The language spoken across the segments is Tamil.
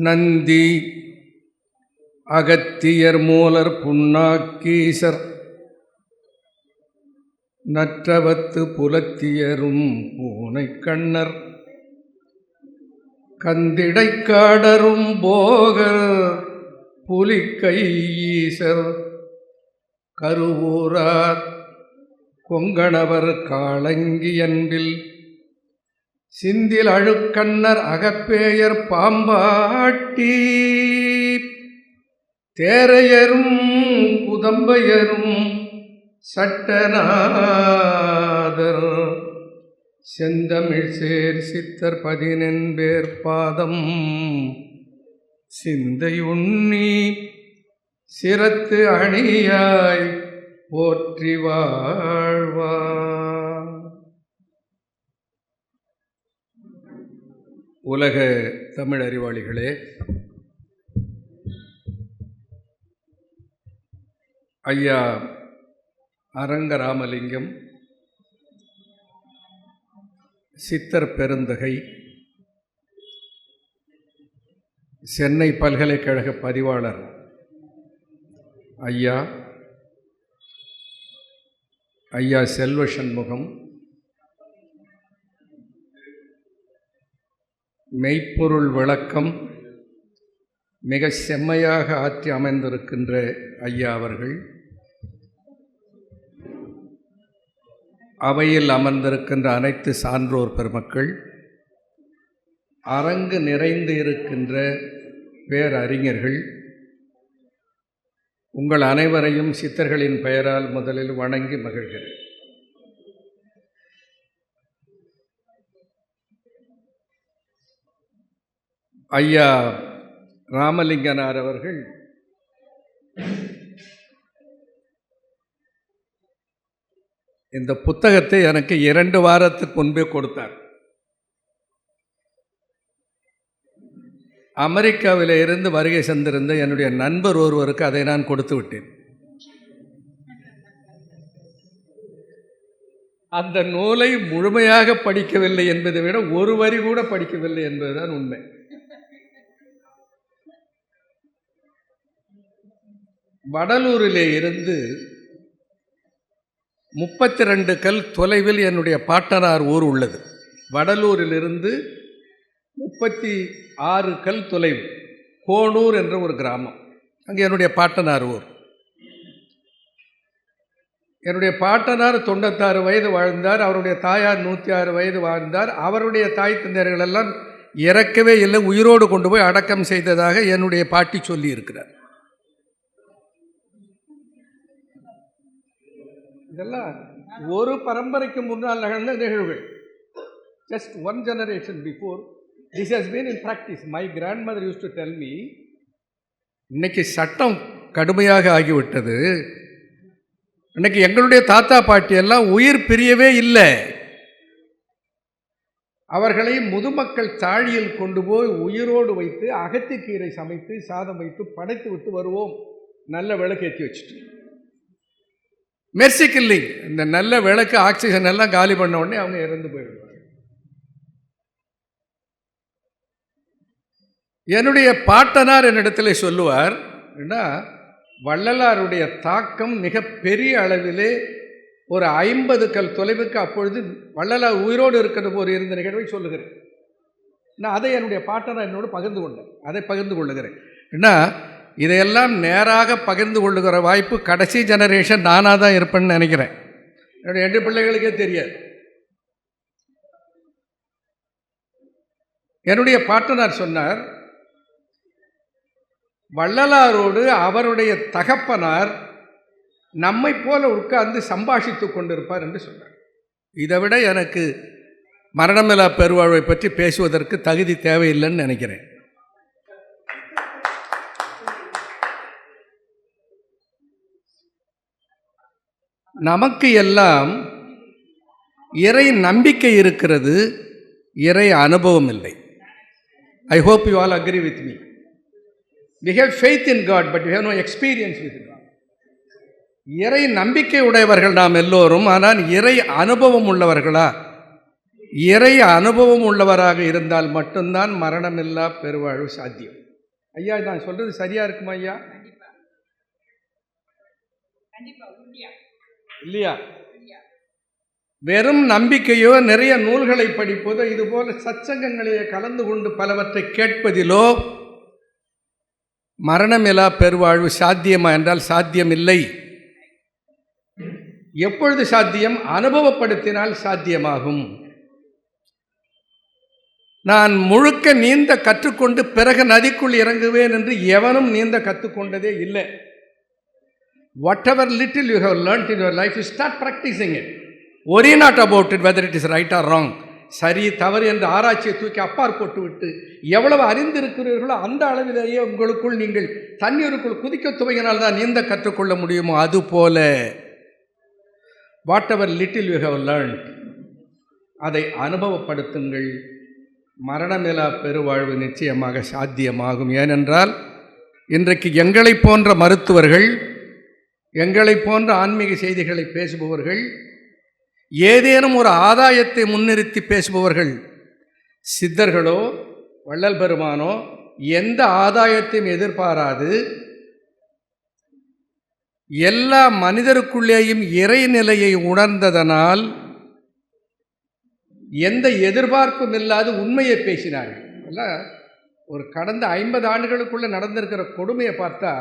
நந்தி அகத்தியர் மூலர் புண்ணாக்கீசர் நற்றவத்து புலத்தியரும் பூனைக்கண்ணர் கந்திடைக்காடரும் போகர் புலிக்கையீசர் கருவூரார் கொங்கணவர் காளங்கியன்பில் சிந்தில் அழுக்கண்ணர் அகப்பேயர் பாம்பாட்டி. தேரையரும் குதம்பையரும் சட்டநாதர். செந்தமிழ் சேர் சித்தர் பதினெண்பேர் பாதம். சிந்தை உண்ணி சிரத்து அணியாய் போற்றி வாழ்வா உலக தமிழ் அறிவாளிகளே ஐயா அரங்கராமலிங்கம் சித்தர் பெருந்தகை சென்னை பல்கலைக்கழக பதிவாளர் ஐயா ஐயா செல்வ சண்முகம் மெய்ப்பொருள் விளக்கம் மிக செம்மையாக ஆற்றி அமைந்திருக்கின்ற ஐயா அவர்கள். அவையில் அமர்ந்திருக்கின்ற அனைத்து சான்றோர் பெருமக்கள் அரங்கு நிறைந்து இருக்கின்ற பேரறிஞர்கள் உங்கள் அனைவரையும் சித்தர்களின் பெயரால் முதலில் வணங்கி மகிழ்கிறேன். ஐயா ராமலிங்கனார் அவர்கள் இந்த புத்தகத்தை எனக்கு இரண்டு வாரத்துக்கு முன்பே கொடுத்தார். அமெரிக்காவில் இருந்து வருகை சென்றிருந்த என்னுடைய நண்பர் ஒருவருக்கு அதை நான் கொடுத்து விட்டேன். அந்த நூலை முழுமையாக படிக்கவில்லை என்பதை விட ஒரு வரி கூட படிக்கவில்லை என்பதுதான் உண்மை. வடலூரிலே இருந்து முப்பத்தி ரெண்டு கல் தொலைவில் என்னுடைய பாட்டனார் ஊர் உள்ளது. வடலூரிலிருந்து முப்பத்தி ஆறு கல் தொலைவு கோனூர் என்ற ஒரு கிராமம். அங்கே என்னுடைய பாட்டனார் ஊர். என்னுடைய பாட்டனார் தொண்ணூத்தாறு வயது வாழ்ந்தார் அவருடைய தாயார் நூற்றி ஆறு வயது வாழ்ந்தார் அவருடைய தாய் தந்தையர்கள் எல்லாம் இறக்கவே இல்லை உயிரோடு கொண்டு போய் அடக்கம் செய்ததாக என்னுடைய பாட்டி சொல்லி இருக்கிறார் இதெல்லாம் ஒரு பரம்பரைக்கு முன்னால் நிகழ்ந்த நிகழ்வுகள். Just one generation before this has been in practice my grandmother used to tell me இன்னைக்கு சட்டம் கடுமையாக ஆகிவிட்டது. இன்னைக்கு எங்களுடைய தாத்தா பாட்டி எல்லாம் உயிர் பிரியவே இல்லை. அவர்களை முதுமக்கள் தாழியில் கொண்டு போய் உயிரோடு வைத்து அகத்திக்கீரை சமைத்து சாதம் வைத்து படைத்து விட்டு வருவோம். நல்ல விளக்கேற்றி வச்சுட்டு. மெர்சி கில்லிங் இந்த நல்ல விளக்கு ஆக்சிஜன் எல்லாம் காலி பண்ண உடனே அவங்க இறந்து போயிடுவாங்க. என்னுடைய பாட்டனார் என்னிடத்தில் சொல்லுவார் என்ன வள்ளலாருடைய தாக்கம் மிக பெரிய அளவிலே ஒரு ஐம்பது கல் தொலைவுக்கு அப்பொழுது வள்ளலார் உயிரோடு இருக்கிற போது இருந்த நிகழ்வை சொல்லுகிறேன். நான் அதை என்னுடைய பாட்டனார் என்னோடு பகிர்ந்து கொண்டேன் அதை பகிர்ந்து கொள்ளுகிறேன். என்ன இதையெல்லாம் நேராக பகிர்ந்து கொள்ளுகிற வாய்ப்பு கடைசி ஜெனரேஷன் நானாக தான் இருப்பேன்னு நினைக்கிறேன். என்னுடைய ரெண்டு பிள்ளைகளுக்கே தெரியாது. என்னுடைய பாட்டனார் சொன்னார் வள்ளலாரோடு அவருடைய தகப்பனார் நம்மை போல உட்கார்ந்து சம்பாஷித்து கொண்டிருப்பார் என்று சொன்னார். இதை விட எனக்கு மரணமில்லா பெருவாழ்வை பற்றி பேசுவதற்கு தகுதி தேவையில்லைன்னு நினைக்கிறேன். நமக்கு எல்லாம் இறை நம்பிக்கை இருக்கிறது இறை அனுபவம் இல்லை. I hope you all agree with me we have faith in God but we have no experience with God இறை நம்பிக்கை உடையவர்கள் நாம் எல்லோரும் ஆனால் இறை அனுபவம் உள்ளவர்களா? இறை அனுபவம் உள்ளவராக இருந்தால் மட்டும்தான் மரணமில்லா பெருவாழ்வு சாத்தியம். ஐயா நான் சொல்கிறது சரியாக இருக்குமா ஐயா? கண்டிப்பாக இல்லையா? வெறும் நம்பிக்கையோ நிறைய நூல்களை படிப்பதோ இதுபோல சச்சங்கங்களிலே கலந்து கொண்டு பலவற்றை கேட்பதிலோ மரணமிலா பெருவாழ்வு சாத்தியமா என்றால் சாத்தியமில்லை. எப்பொழுது சாத்தியம்? அனுபவப்படுத்தினால் சாத்தியமாகும். நான் முழுக்க நீந்த கற்றுக்கொண்டு பிறகு நதிக்குள் இறங்குவேன் என்று எவனும் நீந்த கற்றுக்கொண்டதே இல்லை. Whatever little you have learned in your life you start practising it ஒரே not about it whether it is right or wrong சரி தவறு என்ற ஆராய்ச்சியை தூக்கி அப்பார் போட்டு விட்டு எவ்வளவு அறிந்திருக்கிறீர்களோ அந்த அளவிலேயே உங்களுக்குள் நீங்கள் தண்ணீருக்குள் குதிக்க துவங்கினால் தான் நீந்த கற்றுக்கொள்ள முடியுமோ? அதுபோல whatever little you have learned அதை அனுபவப்படுத்துங்கள். மரணமிலா பெருவாழ்வு நிச்சயமாக சாத்தியமாகும். ஏனென்றால் இன்றைக்கு எங்களை போன்ற மருத்துவர்கள் எங்களை போன்ற ஆன்மீக செய்திகளை பேசுபவர்கள் ஏதேனும் ஒரு ஆதாயத்தை முன்னிறுத்தி பேசுபவர்கள் சித்தர்களோ வள்ளல் பெருமானோ எந்த ஆதாயத்தையும் எதிர்பாராது. எல்லா மனிதருக்குள்ளேயும் இறைநிலையை உணர்ந்ததனால் எந்த எதிர்பார்ப்பும் இல்லாத உண்மையை பேசினார்கள். எல்லாம் ஒரு கடந்த ஐம்பது ஆண்டுகளுக்குள்ளே நடந்திருக்கிற கொடுமையை பார்த்தா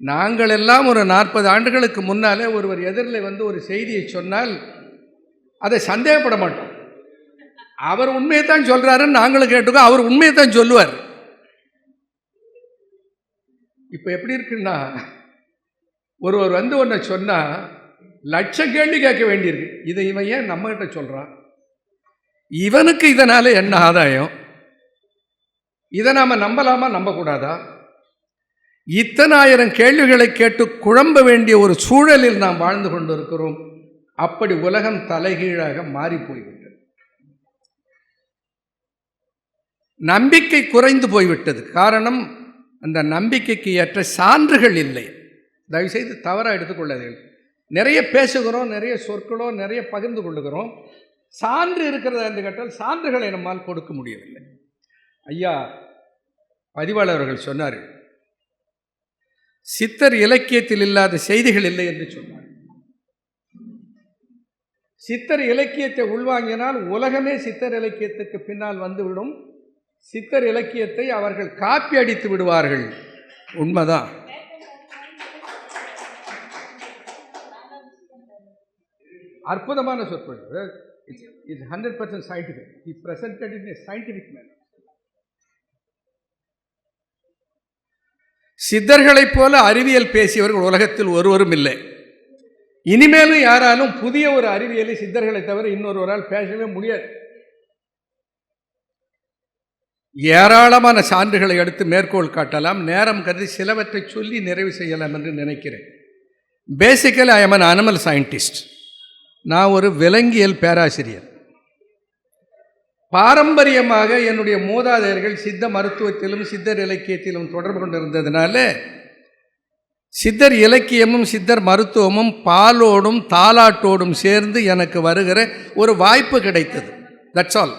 நாங்கள் எல்லாம் ஒரு நாற்பது ஆண்டுகளுக்கு முன்னாலே ஒருவர் எதிரில் வந்து ஒரு செய்தியை சொன்னால் அதை சந்தேகப்பட மாட்டோம். அவர் உண்மையை தான் சொல்கிறாருன்னு நாங்களும் கேட்டுக்கோ அவர் உண்மையை தான் சொல்லுவார். இப்போ எப்படி இருக்குன்னா ஒருவர் வந்து ஒன்று சொன்னால் லட்சம் கேள்வி கேட்க வேண்டியிருக்கு. இதை இவன் ஏன் நம்மகிட்ட சொல்கிறான் இவனுக்கு இதனால் என்ன ஆதாயம்? இதை நாம் நம்பலாமா? நம்பக்கூடாதா? இத்தனாயிரம் கேள்விகளை கேட்டு குழம்ப வேண்டிய ஒரு சூழலில் நாம் வாழ்ந்து கொண்டிருக்கிறோம். அப்படி உலகம் தலைகீழாக மாறி போய்விட்டது. நம்பிக்கை குறைந்து போய்விட்டது. காரணம் அந்த நம்பிக்கைக்கு ஏற்ற சான்றுகள் இல்லை. தயவுசெய்து தவறாக எடுத்துக்கொள்ளாதீர்கள். நிறைய பேசுகிறோம் நிறைய சொற்களோ நிறைய பகிர்ந்து கொள்ளுகிறோம். சான்று இருக்கிறதா என்று கேட்டால் சான்றுகளை நம்மால் கொடுக்க முடியவில்லை. ஐயா பதிவாளர் அவர்கள் சொன்னார் சித்தர் இலக்கியத்தில் இல்லாத செய்திகள் இல்லை என்று சொன்னார். சித்தர் இலக்கியத்தை உள்வாங்கினால் உலகமே சித்தர் இலக்கியத்துக்கு பின்னால் வந்துவிடும். சித்தர் இலக்கியத்தை அவர்கள் காப்பி அடித்து விடுவார்கள். உண்மைதான். அற்புதமான சொற்பொழிவு. It's hundred percent scientific uh presented in a scientific manner சித்தர்களைப் போல அறிவியல் பேசியவர்கள் உலகத்தில் ஒருவரும் இல்லை. இனிமேலும் யாராலும் புதிய ஒரு அறிவியலை சித்தர்களை தவிர இன்னொருவரால் பேசவே முடியாது. ஏராளமான சான்றுகளை எடுத்து மேற்கோள் காட்டலாம். நேரம் கருதி சிலவற்றை சொல்லி நிறைவு செய்யலாம் என்று நினைக்கிறேன். Basically I am an animal scientist நான் ஒரு விலங்கியல் பேராசிரியர். பாரம்பரியமாக என்னுடைய மூதாதையர்கள் சித்த மருத்துவத்திலும் சித்தர் இலக்கியத்திலும் தொடர்பு கொண்டிருந்ததுனால சித்தர் இலக்கியமும் சித்தர் மருத்துவமும் பாலோடும் தாலாட்டோடும் சேர்ந்து எனக்கு வருகிற ஒரு வாய்ப்பு கிடைத்தது. தட்ஸ் ஆல்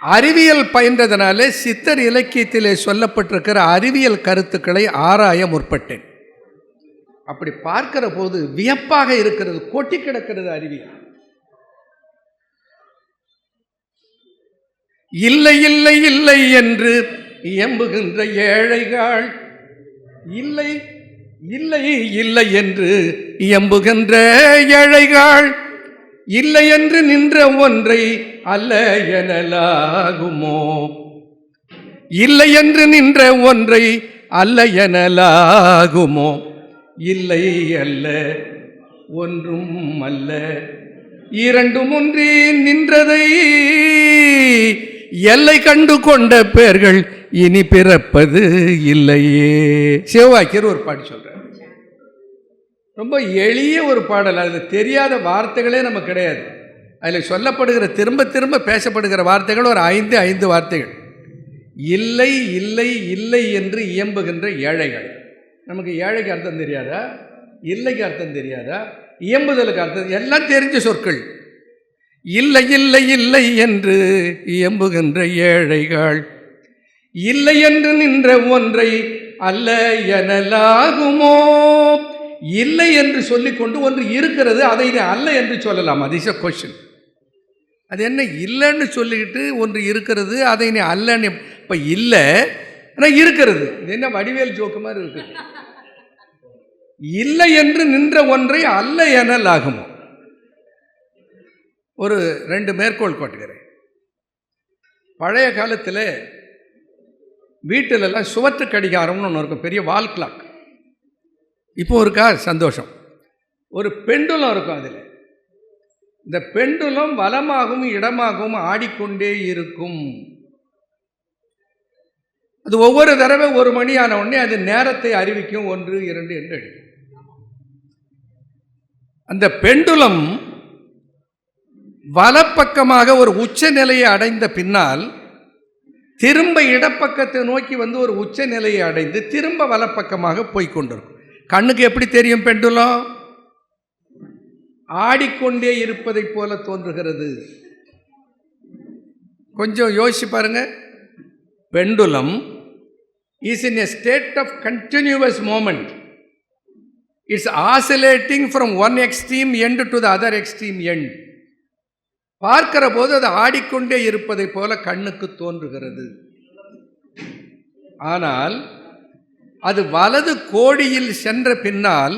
அறிவியல் பயின்றதுனாலே சித்தர் இலக்கியத்திலே சொல்லப்பட்டிருக்கிற அறிவியல் கருத்துக்களை ஆராய முற்பட்டேன். அப்படி பார்க்கிற போது வியப்பாக இருக்கிறது கொட்டி கிடக்கிறது அறிவியல் இல்லை இல்லை இல்லை என்று இயம்புகின்ற ஏழைகள். இல்லை இல்லை இல்லை என்று இயம்புகின்ற ஏழைகள். இல்லை என்று நின்ற ஒன்றை அல்ல எனலாகுமோ? இல்லை என்று நின்ற ஒன்றை அல்ல எனலாகுமோ? இல்லை அல்ல ஒன்றும் அல்ல. இரண்டும் ஒன்றே நின்றதை எல்லை கண்டு கொண்ட பேர்கள் இனி பிறப்பது இல்லையே. சிவவாக்கியர் ஒரு பாட்டு சொல்கிறார் ரொம்ப எளிய ஒரு பாடல். அதில் தெரியாத வார்த்தைகளே நமக்கு கிடையாது. அதில் சொல்லப்படுகிற திரும்ப திரும்ப பேசப்படுகிற வார்த்தைகள் ஒரு ஐந்து ஐந்து வார்த்தைகள். இல்லை இல்லை இல்லை என்று இயம்புகின்ற ஏழைகள். நமக்கு ஏழைக்கு அர்த்தம் தெரியாதா? இல்லைக்கு அர்த்தம் தெரியாதா? இயம்புதலுக்கு அர்த்தம் எல்லாம் தெரிஞ்ச சொற்கள். இல்லை இல்லை இல்லை என்று இயம்புகின்ற ஏழைகள். இல்லை என்று நின்ற ஒன்றை அல்ல எனலாகுமோ? இல்லை என்று சொல்லிக்கொண்டு ஒன்று இருக்கிறது அதை நீ அல்ல என்று சொல்லலாம். அது இஸ் அ கொஷின் அது என்ன இல்லைன்னு சொல்லிக்கிட்டு ஒன்று இருக்கிறது அதை நீ அல்லன்னு இப்போ இல்லை ஆனால் இருக்கிறது. இது என்ன வடிவேல் ஜோக்கு மாதிரி இருக்குது இல்லை என்று நின்ற ஒன்றை அல்ல எனல் ஆகுமோ? ஒரு ரெண்டு மேற்கோள் காட்டுகிறேன். பழைய காலத்தில் வீட்டிலெல்லாம் சுவற்று கடிகாரம்னு ஒன்று இருக்கும் பெரிய வால் கிளாக் இப்போ இருக்கா? சந்தோஷம். ஒரு பெண்டுலம் இருக்கும் அதில். இந்த பெண்டுலம் வலமாகவும் இடமாகவும் ஆடிக்கொண்டே இருக்கும். அது ஒவ்வொரு தடவை ஒரு மணி ஆன உடனே அது நேரத்தை அறிவிக்கும் ஒன்று இரண்டு என்று அடிக்கும் அந்த பெண்டுலம் வலப்பக்கமாக ஒரு உச்ச நிலையை அடைந்த பின்னால் திரும்ப இடப்பக்கத்தை நோக்கி வந்து ஒரு உச்ச நிலையை அடைந்து திரும்ப வலப்பக்கமாக போய்கொண்டிருக்கும் கண்ணுக்கு எப்படி தெரியும் பெண்டுலம்? ஆடிக்கொண்டே இருப்பதைப் போல தோன்றுகிறது. கொஞ்சம் யோசிச்சு பாருங்கள் pendulum is in a state of continuous movement it's oscillating from one extreme end to the other extreme end பார்க்கிற போது அது ஆடிக்கொண்டே இருப்பதைப் போல கண்ணுக்கு தோன்றுகிறது. ஆனால் அது வலது கோடியில் சென்ற பின்னால்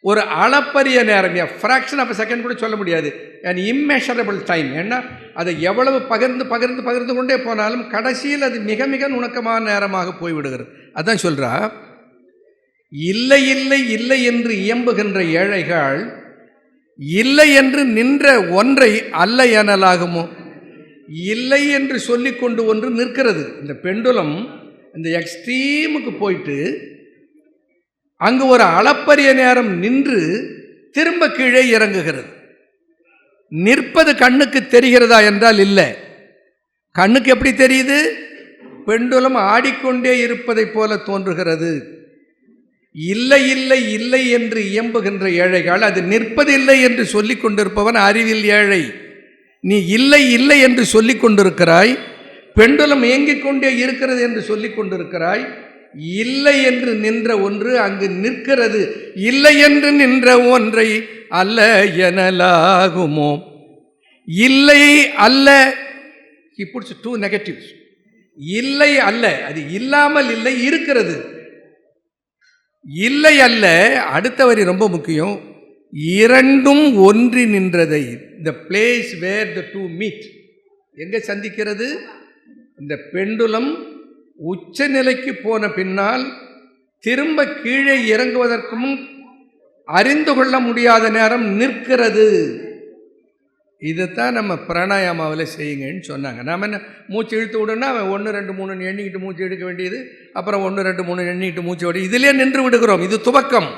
ஒரு அளப்பரிய நேரம் ஃப்ராக்ஷன் ஆஃப் செகண்ட் கூட சொல்ல முடியாது. அண்ட் இம்மெஷரபிள் டைம் ஏன்னா அதை எவ்வளவு பகிர்ந்து பகிர்ந்து பகிர்ந்து கொண்டே போனாலும் கடைசியில் அது மிக மிக நுணுக்கமான நேரமாக போய்விடுகிறது. அதான் சொல்கிறா இல்லை இல்லை இல்லை என்று இயம்புகின்ற ஏழைகள் இல்லை என்று நின்ற ஒன்றை அல்ல எனலாகுமோ? இல்லை என்று சொல்லிக்கொண்டு ஒன்று நிற்கிறது. இந்த பெண்டுலம் இந்த எக்ஸ்ட்ரீமுக்கு போயிட்டு அங்கு ஒரு அளப்பரிய நேரம் நின்று திரும்ப கீழே இறங்குகிறது. நிற்பது கண்ணுக்கு தெரிகிறதா என்றால் இல்லை. கண்ணுக்கு எப்படி தெரியுது? பெண்டுலம் ஆடிக்கொண்டே இருப்பதைப் போல தோன்றுகிறது. இல்லை இல்லை இல்லை என்று இயம்புகின்ற ஏழைகள் அது நிற்பதில்லை என்று சொல்லிக் கொண்டிருப்பவன் அறிவில் ஏழை. நீ இல்லை இல்லை என்று சொல்லிக் கொண்டிருக்கிறாய் பெண்டுலம் இயங்கிக் கொண்டே இருக்கிறது என்று சொல்லிக் கொண்டிருக்கிறாய் இல்லை என்று நின்ற ஒன்று அங்கு நிற்கிறது. இல்லை என்று நின்ற ஒன்றை அல்ல எனலாகுமோ? இல்லை அல்ல he புட்ஸ் டூ நெகட்டிவ்ஸ் இல்லை அல்ல அது இல்லாமல் இல்லை இருக்கிறது. இல்லை அல்ல அடுத்த வரி ரொம்ப முக்கியம். இரண்டும் ஒன்றி நின்றதை the place where the two meet எங்கே சந்திக்கிறது? இந்த பெண்டுலம் உச்ச நிலைக்கு போன பின்னால் திரும்ப கீழே இறங்குவதற்கும் அறிந்து கொள்ள முடியாத நேரம் நிற்கிறது. இதைத்தான் நம்ம பிராணாயாமாவில் செய்யுங்கன்னு சொன்னாங்க. நாம் என்ன மூச்சு இழுத்து விடணும்னா அவன் ஒன்று ரெண்டு மூணு எண்ணிக்கிட்டு மூச்சு எடுக்க வேண்டியது அப்புறம் ஒன்று ரெண்டு மூணு எண்ணிக்கிட்டு மூச்சு விட இதிலே நின்று விடுகிறோம். இது துவக்கம்.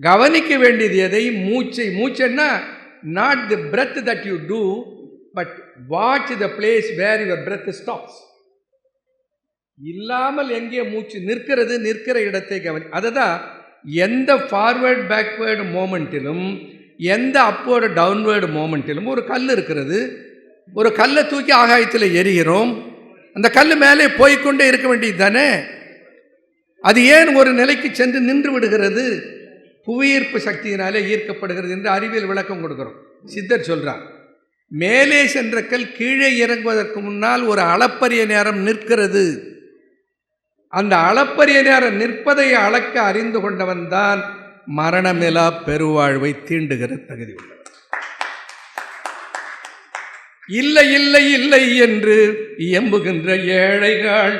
கவனிக்க வேண்டியது எதை? மூச்சை. மூச்சைன்னா not the breath that you do but watch the place where your breath stops இல்லாமல் எங்கே மூச்சு நிற்கிறது நிற்கிற இடத்தை கவனி அதை தான் எந்த ஃபார்வேர்டு பேக்வேர்டு மோமெண்ட்டிலும் எந்த அப்போர்டு டவுன்வேர்டு மோமெண்ட்டிலும் ஒரு கல் இருக்கிறது. ஒரு கல்லை தூக்கி ஆகாயத்தில் எரிகிறோம் அந்த கல் மேலே போய்க்கொண்டே இருக்க வேண்டியது தானே? அது ஏன் ஒரு நிலைக்கு சென்று நின்று விடுகிறது? புவியீர்ப்பு சக்தியினாலே ஈர்க்கப்படுகிறது என்று அறிவியல் விளக்கம் கொடுக்கிறோம். சித்தர் சொல்கிறார் மேலே சென்ற கல் கீழே இறங்குவதற்கு முன்னால் ஒரு அளப்பரிய நேரம் நிற்கிறது. அந்த அளப்பரிய நேரம் நிற்பதை அளக்க அறிந்து கொண்டவன் தான் மரணமிலா பெருவாழ்வை தீண்டுகிற தகுதி உள்ளவன். இல்லை இல்லை இல்லை என்று இயம்புகின்ற ஏழைகள்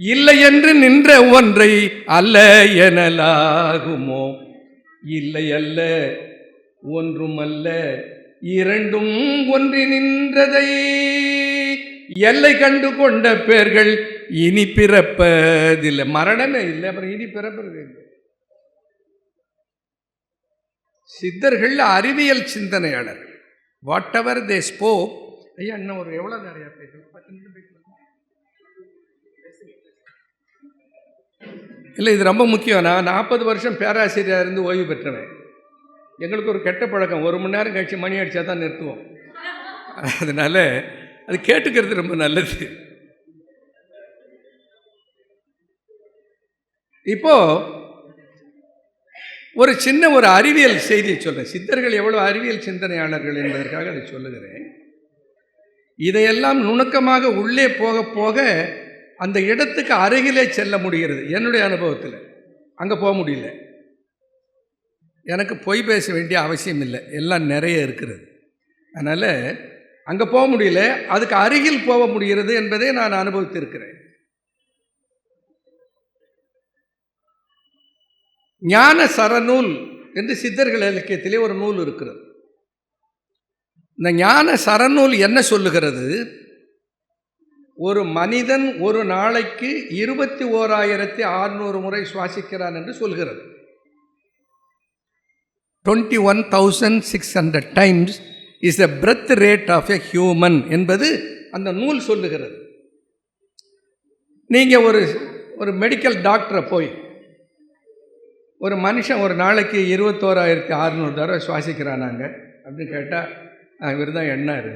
இல்லை என்று நின்ற ஒன்றை அல்ல எனலாகுமோ? இல்லை அல்ல ஒன்றும் அல்ல இரண்டும் ஒன்றி நின்றதை எல்லை கண்டு கொண்ட பேர்கள் இனி பிறப்பதில்லை. மரணமே இல்லை அப்புறம் இனி பிறப்பது இல்லை சித்தர்கள் அறிவியல் சிந்தனையாளர்கள். வாட் எவர் தே ஸ்போக் ஐயா இன்னும் ஒரு எவ்வளோ நிறைய பேசணும்? பத்து பேசலாம் இல்லை இது ரொம்ப முக்கியம். நான் நாற்பது வருஷம் பேராசிரியராக இருந்து ஓய்வு பெற்றவன். எங்களுக்கு ஒரு கெட்ட பழக்கம். ஒரு மணி நேரம் கழிச்சு மணி அடித்தா தான் நிறுத்துவோம். அதனால் அது கேட்டுக்கிறது ரொம்ப நல்லது. இப்போ ஒரு சின்ன ஒரு அறிவியல் செய்தியை சொல்கிறேன் சித்தர்கள் எவ்வளோ அறிவியல் சிந்தனையாளர்கள் என்பதற்காக அதை சொல்லுகிறேன். இதையெல்லாம் நுணுக்கமாக உள்ளே போக போக அந்த இடத்துக்கு அருகிலே செல்ல முடிகிறது. என்னுடைய அனுபவத்தில். அங்கே போக முடியல. எனக்கு பொய் பேச வேண்டிய அவசியம் இல்லை. எல்லாம் நிறைய இருக்கிறது. அதனால் அங்கே போக முடியல. அதுக்கு அருகில் போக முடிகிறது என்பதை நான் அனுபவித்திருக்கிறேன். ஞான சரநூல் என்று சித்தர்கள் இலக்கியத்திலே ஒரு நூல் இருக்கிறது. இந்த ஞான சரநூல் என்ன சொல்லுகிறது? ஒரு மனிதன் ஒரு நாளைக்கு இருபத்தி ஓராயிரத்தி ஆறுநூறு முறை சுவாசிக்கிறான் என்று சொல்கிறது. Twenty one thousand six hundred times is the breath rate of a human என்பது அந்த நூல் சொல்லுகிறது. நீங்கள் ஒரு ஒரு மெடிக்கல் டாக்டரை போய் ஒரு மனுஷன் ஒரு நாளைக்கு இருபத்தோராயிரத்தி அறுநூறு தடவை சுவாசிக்கிறானாங்க அப்படின்னு கேட்டால் இவர் தான் எண்ணார்.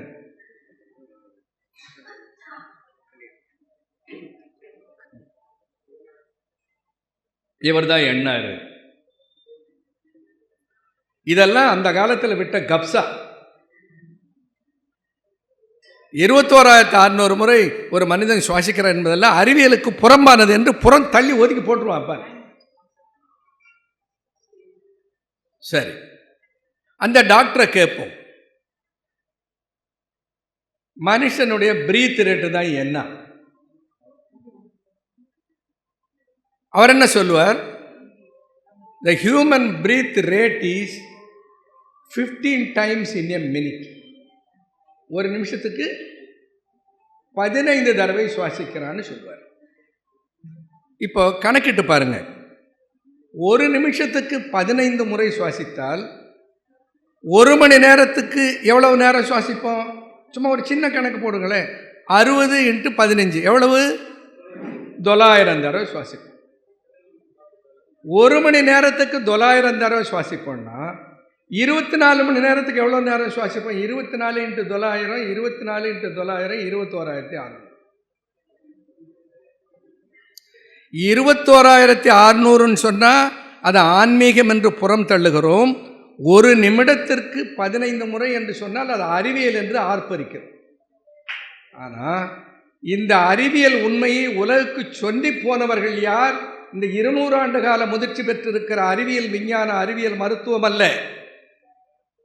இவர் தான் எண்ணார். இதெல்லாம் அந்த காலத்தில் விட்ட கப்சா. இருபத்தோராயிரத்தி அறுநூறு முறை ஒரு மனிதன் சுவாசிக்கிறார் என்பதெல்லாம் அறிவியலுக்கு புறம்பானது என்று புறம் தள்ளி ஒதுக்கி போட்டுருவான் பாரு. சரி. அந்த டாக்டரை கேட்போம். மனுஷனுடைய பிரீத் ரேட்டு தான் என்ன? அவர் என்ன சொல்லுவார்? The human breath rate is fifteen times in a minute ஒரு நிமிஷத்துக்கு பதினைந்து தடவை சுவாசிக்கிறான்னு சொல்லுவார். இப்போ கணக்கிட்டு பாருங்கள் ஒரு நிமிஷத்துக்கு பதினைந்து முறை சுவாசித்தால் ஒரு மணி நேரத்துக்கு எவ்வளவு நேரம் சுவாசிப்போம்? சும்மா ஒரு சின்ன கணக்கு போடுங்களேன். அறுபது இன்ட்டு பதினஞ்சு. எவ்வளவு? தொள்ளாயிரம் தடவை சுவாசிப்போம். ஒரு மணி நேரத்துக்கு தொள்ளாயிரம் தடவை சுவாசிப்போம்னா இருபத்தி நாலு மணி நேரத்துக்கு எவ்வளோ நேரம் சுவாசிப்போம்? இருபத்தி நாலு இன்ட்டு தொள்ளாயிரம் இருபத்தி நாலு இன்ட்டு தொள்ளாயிரம் இருபத்தோராயிரத்தி ஆறு இருபத்தோராயிரத்தி அறுநூறுன்னு சொன்னால் அதை ஆன்மீகம் என்று புறம் தள்ளுகிறோம். ஒரு நிமிடத்திற்கு பதினைந்து முறை என்று சொன்னால் அது அறிவியல் என்று ஆர்ப்பரிக்கும். ஆனால் இந்த அறிவியல் உண்மையை உலகுக்கு சொல்லி போனவர்கள் யார்? இந்த இருநூறு ஆண்டு கால முதிர்ச்சி பெற்றிருக்கிற அறிவியல் விஞ்ஞான அறிவியல் மருத்துவம் அல்ல.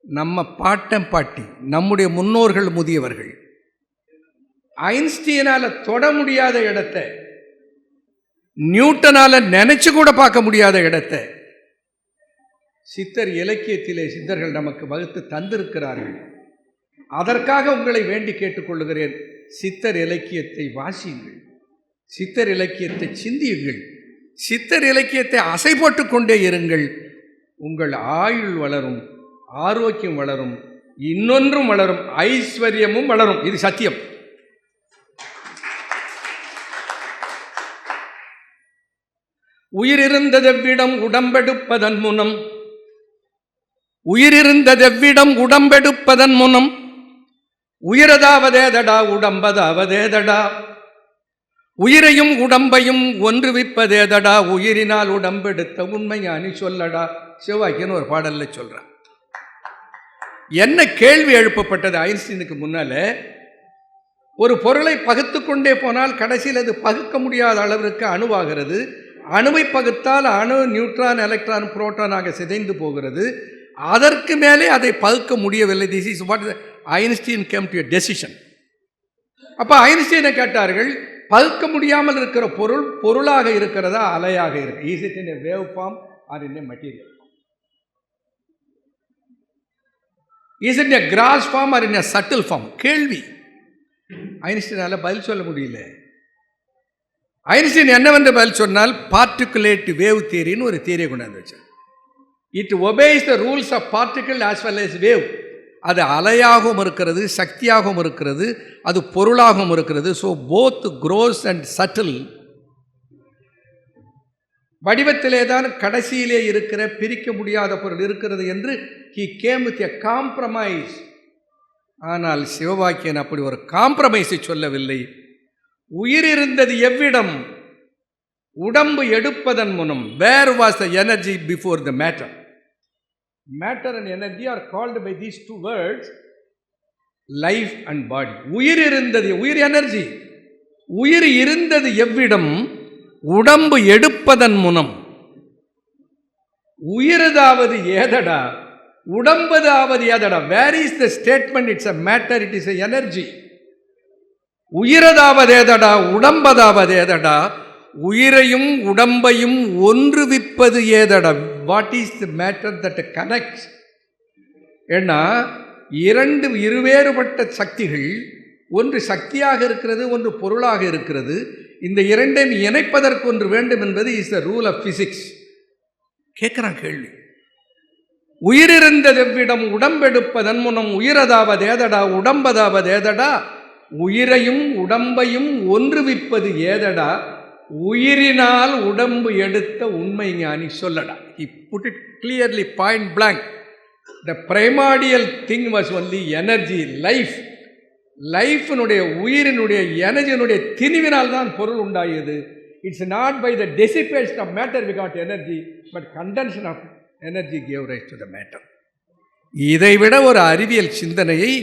நம்ம பாட்டம் பாட்டி நம்முடைய முன்னோர்கள் முதியவர்கள். ஐன்ஸ்டீனால் தொட முடியாத இடத்தை நியூட்டனால் நினைச்சு கூட பார்க்க முடியாத இடத்தை சித்தர் இலக்கியத்திலே சித்தர்கள் நமக்கு வகுத்து தந்திருக்கிறார்கள். அதற்காக உங்களை வேண்டி கேட்டுக்கொள்ளுகிறேன். சித்தர் இலக்கியத்தை வாசியுங்கள். சித்தர் இலக்கியத்தை சிந்தியுங்கள். சித்தர் இலக்கியத்தை அசை போட்டு கொண்டே இருங்கள். உங்கள் ஆயுள் வளரும் ஆரோக்கியம் வளரும் இன்னொன்றும் வளரும் ஐஸ்வர்யமும் வளரும். இது சத்தியம். உயிரிருந்ததெவ்விடம் உடம்பெடுப்பதன் முனம். உயிரிருந்ததெவ்விடம் உடம்பெடுப்பதன் முனம். உயிரதாவதேதடா உடம்பதாவதேதடா. உயிரையும் உடம்பையும் ஒன்றுவிப்பதேதடா உயிரினால் உடம்பெடுத்த உண்மையானி சொல்லடா. சிவாக்கின்னு ஒரு பாடல்ல சொல்றான் என்ன கேள்வி எழுப்பப்பட்டது ஐன்ஸ்டீனுக்கு முன்னால? ஒரு பொருளை பகுத்து கொண்டே போனால் கடைசியில் அது பகுக்க முடியாத அளவிற்கு அணுவாகிறது. அணுவை பகுத்தால் அணு நியூட்ரான் எலக்ட்ரான் புரோட்டானாக சிதைந்து போகிறது. அதற்கு மேலே அதை பகுக்க முடியவில்லை. This is what Einstein came to decision அப்போ ஐன்ஸ்டீனை கேட்டார்கள்? பகுக்க முடியாமல் இருக்கிற பொருள் பொருளாக இருக்கிறதா? அலையாக இருக்கு. Is it in wave form or in a material is in gross form or in a subtle form கேள்வி. ஐன்ஸ்டீனால் பதில் சொல்ல முடியல. ஐன்ஸ்டீன் என்னவென்று பதில் சொன்னால் பார்ட்டிகுலேட் வேவ் தியரின்னு ஒரு தியரியை கொண்டாந்து வச்சார். It obeys the rules of particle as well as wave அது அலையாகவும் இருக்கிறது சக்தியாகவும் இருக்கிறது அது பொருளாகவும் இருக்கிறது. So both gross and subtle வடிவத்திலே தான் கடைசியிலே இருக்கிற பிரிக்க முடியாத பொருள் இருக்கிறது என்று he came with a compromise ஆனால் சிவபாக்கியன் அப்படி ஒரு காம்ப்ரமைஸை சொல்லவில்லை. உயிர் இருந்தது எவ்விடம்? உடம்பு எடுப்பதன் மூலம் where was the energy before the matter matter and energy are called by these two words life and body உயிர் இருந்தது உயிர் எனர்ஜி உயிர் இருந்தது எவ்விடம்? உடம்பு எடுப்பதன் மூலம் உயிரதாவது ஏதடா? உடம்பதாவது ஏதடா? Where is the statement it's a matter it is a energy உயிரதாவது ஏதடா உடம்பதாவது ஏதடா உயிரையும் உடம்பையும் ஒன்றுவிப்பது ஏதடா? What is the matter that connect ஏன்னா இரண்டு இருவேறுபட்ட சக்திகள் ஒன்று சக்தியாக இருக்கிறது ஒன்று பொருளாக இருக்கிறது. இந்த இரண்டையும் இணைப்பதற்கு ஒன்று வேண்டும் என்பது is the rule of physics கேட்குறான் கேள்வி. உயிரிருந்ததெவ்விடம் உடம்பெடுப்பதன் மூலம் உடம்பதாவது ஏதடா உயிரையும் உடம்பையும் ஒன்றுவிப்பது ஏதடா? உயிரினால் உடம்பு எடுத்த உண்மை ஞானி சொல்லடா. He it it point point the the thing was was only energy life லைஃபினுடைய உயிரினுடைய எனர்ஜியினுடைய திணிவினால் தான் பொருள் உண்டாகியது it's not by the dissipation of matter we got energy but condensation of energy gave rise to the matter இதைவிட ஒரு அறிவியல் சிந்தனையை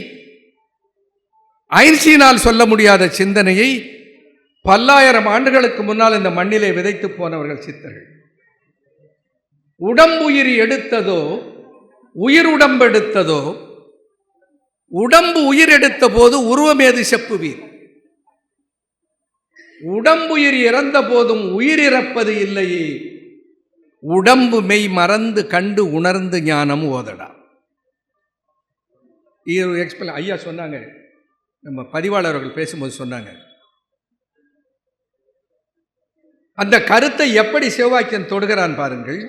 ஐன்ஸ்டீனால் சொல்ல முடியாத சிந்தனையை பல்லாயிரம் ஆண்டுகளுக்கு முன்னால் இந்த மண்ணிலே விதைத்து போனவர்கள் சித்தர்கள். உடம்புயிர் எடுத்ததோ உயிர் உடம்பெடுத்ததோ உடம்பு உயிர் எடுத்த போது உருவமேது செப்புவீர் உடம்புயிர் இறந்த போதும் உயிர் இறப்பது இல்லையே. உடம்பு மெய் மறந்து கண்டு உணர்ந்து ஞானம் ஓதடா. இது ஐயா சொன்னாங்க நம்ம பதிவாளர்கள் பேசும்போது சொன்னாங்க. அந்த கருத்தை எப்படி சிவவாக்கியன் தொடுகிறான் பாருங்கள்.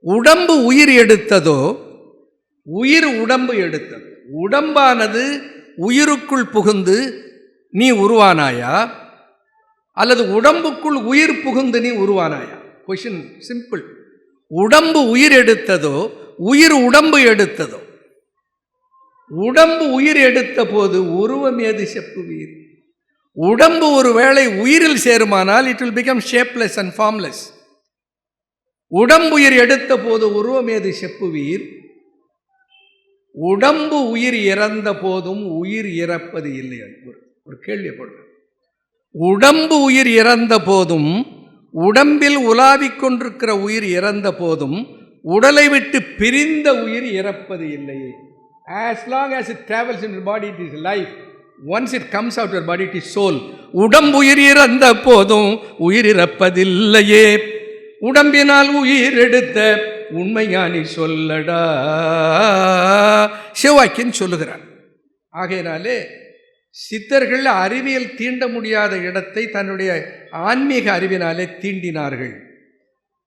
உடம்பு உயிர் எடுத்ததோ உயிர் உடம்பு எடுத்தது. உடம்பானது உயிருக்குள் புகுந்து நீ உருவானாயா? அல்லது உடம்புக்குள் உயிர் புகுந்து நீ உருவானாயா? கொஷின் சிம்பிள் உடம்பு உயிர் எடுத்ததோ உயிர் உடம்பு எடுத்ததோ உடம்பு உயிர் எடுத்த போது உருவம் ஏது செப்புவீர் உடம்பு ஒரு வேளை உயிரில் சேருமானால் it will become shapeless and formless உடம்புயிர் எடுத்த போது உருவம் ஏது செப்புவீர் உடம்பு உயிர் இறந்த போதும் உயிர் இறப்பது இல்லை. ஒரு ஒரு கேள்வி போடுறேன் உடம்பு உயிர் இறந்த போதும் உடம்பில் உலாவிக் கொண்டிருக்கிற உயிர் இறந்த போதும் உடலை விட்டு பிரிந்த உயிர் இறப்பது இல்லையே. As long as it travels in body it is life once it comes out your body it is soul உடம்பு உயிர் இறந்த போதும் உயிர் இறப்பதில்லையே. உடம்பினால் உயிர் எடுத்த உண்மையானி சொல்லடா. சிவாக்கியன் சொல்லுகிறான் ஆகையினாலே சித்தர்கள் அறிவியல் தீண்ட முடியாத இடத்தை தன்னுடைய ஆன்மீக அறிவினாலே தீண்டினார்கள்.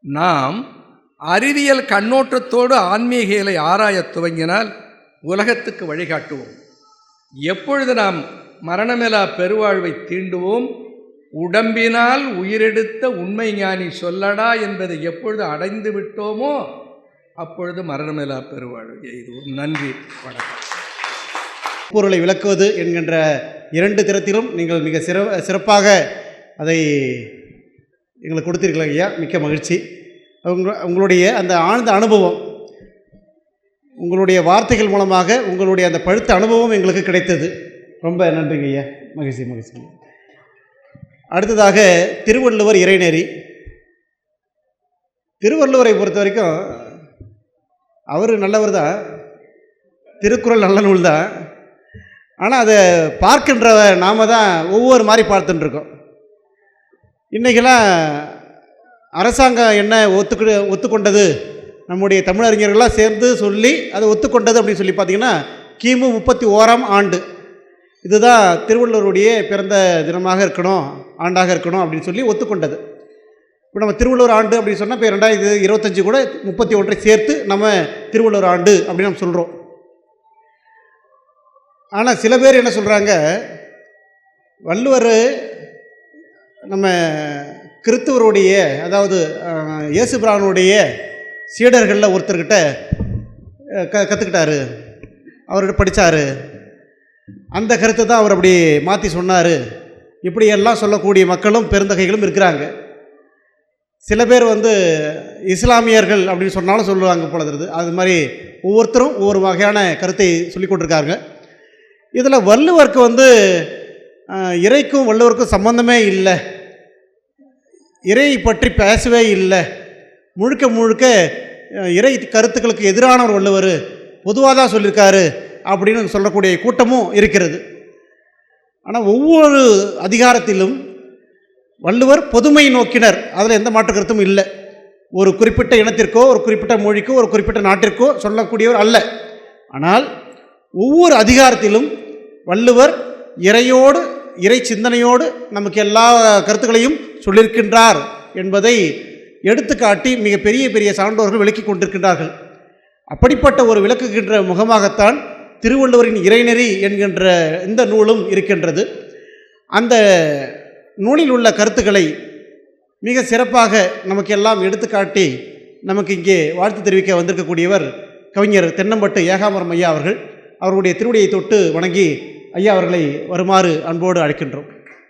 நாம் அறிவியல் கண்ணோட்டத்தோடு ஆன்மீகலை ஆராயத் துவங்கினால் உலகத்துக்கு வழிகாட்டுவோம். எப்பொழுது நாம் மரணமிலா பெருவாழ்வை தீண்டுவோம்? உடம்பினால் உயிரெடுத்த உண்மை ஞானி சொல்லடா என்பதை எப்பொழுது அடைந்து விட்டோமோ அப்பொழுது மரணமிலா பெருவாழ்வு எய்துவோம். நன்றி வணக்கம். பொருளை விளக்குவது என்கின்ற இரண்டு திறத்திலும் நீங்கள் மிக சிற சிறப்பாக அதை எங்களுக்கு கொடுத்தீர்கள் ஐயா. மிக்க மகிழ்ச்சி. உங்க உங்களுடைய அந்த ஆழ்ந்த அனுபவம் உங்களுடைய வார்த்தைகள் மூலமாக உங்களுடைய அந்த பழுத்த அனுபவம் எங்களுக்கு கிடைத்தது. ரொம்ப நன்றிங்க ஐயா. மகிழ்ச்சி மகிழ்ச்சி. அடுத்ததாக திருவள்ளுவர் இறைநெறி. திருவள்ளுவரை பொறுத்த வரைக்கும் அவர் நல்லவர் தான். திருக்குறள் நல்ல நூல் தான். ஆனால் அதை பார்க்கின்ற நாம தான் ஒவ்வொரு மாதிரி பார்த்துட்டுருக்கோம் இன்றைக்கெல்லாம் அரசாங்கம் என்ன ஒத்துக்கு ஒத்துக்கொண்டது? நம்முடைய தமிழறிஞர்கள்லாம் சேர்ந்து சொல்லி அதை ஒத்துக்கொண்டது அப்படின்னு சொல்லி பார்த்தீங்கன்னா கிமு முப்பத்தி ஓராம் ஆண்டு. இதுதான் திருவள்ளுவருடைய பிறந்த தினமாக இருக்கணும் ஆண்டாக இருக்கணும் அப்படின்னு சொல்லி ஒத்துக்கொண்டது. இப்போ நம்ம திருவள்ளுவர் ஆண்டு அப்படின்னு சொன்னால் இப்போ ரெண்டாயிரத்தி இருபத்தஞ்சு கூட முப்பத்தி ஒன்றை சேர்த்து நம்ம திருவள்ளுவர் ஆண்டு அப்படின்னு நம்ம சொல்கிறோம் ஆனால் சில பேர் என்ன சொல்கிறாங்க வள்ளுவர் நம்ம கிறித்துவருடைய அதாவது இயேசு பிரானுடைய சீடர்களில் ஒருத்தர்கிட்ட க கற்றுக்கிட்டாரு அவர்கிட்ட படித்தார் அந்த கருத்தை தான் அவர் அப்படி மாற்றி சொன்னார். இப்படியெல்லாம் சொல்லக்கூடிய மக்களும் பெருந்தகைகளும் இருக்கிறாங்க. சில பேர் வந்து இஸ்லாமியர்கள் அப்படின்னு சொன்னாலும் சொல்லுவாங்க போல இருக்குது. அது மாதிரி ஒவ்வொருத்தரும் ஒவ்வொரு வகையான கருத்தை சொல்லி கொண்டிருக்காங்க. இதில் வள்ளுவருக்கு வந்து இறைக்கும் வள்ளுவருக்கும் சம்பந்தமே இல்லை. இறை பற்றி பேசவே இல்லை. முழுக்க முழுக்க இறை கருத்துக்களுக்கு எதிரானவர் வள்ளுவர் பொதுவாக தான் சொல்லியிருக்காரு அப்படின்னு சொல்லக்கூடிய கூட்டமும் இருக்கிறது. ஆனால் ஒவ்வொரு அதிகாரத்திலும் வள்ளுவர் பொதுமை நோக்கினர். அதில் எந்த மாற்று கருத்தும் இல்லை. ஒரு குறிப்பிட்ட இனத்திற்கோ ஒரு குறிப்பிட்ட மொழிக்கோ ஒரு குறிப்பிட்ட நாட்டிற்கோ சொல்லக்கூடியவர் அல்ல. ஆனால் ஒவ்வொரு அதிகாரத்திலும் வள்ளுவர் இறையோடு இறை சிந்தனையோடு நமக்கு எல்லா கருத்துக்களையும் சொல்லியிருக்கின்றார் என்பதை எடுத்துக்காட்டி மிக பெரிய பெரிய சான்றோர்கள் விளக்கி கொண்டிருக்கின்றார்கள். அப்படிப்பட்ட ஒரு விளக்குகின்ற முகமாகத்தான் திருவள்ளுவரின் இறைநெறி என்கின்ற இந்த நூலும் இருக்கின்றது. அந்த நூலில் உள்ள கருத்துக்களை மிக சிறப்பாக நமக்கு எல்லாம் எடுத்துக்காட்டி நமக்கு இங்கே வாழ்த்து தெரிவிக்க வந்திருக்கக்கூடியவர் கவிஞர் தென்னம்பட்டு ஏகாமரம் ஐயா அவர்கள். அவருடைய திருவடியை தொட்டு வணங்கி ஐயா அவர்களை வருமாறு அன்போடு அழைக்கின்றோம்.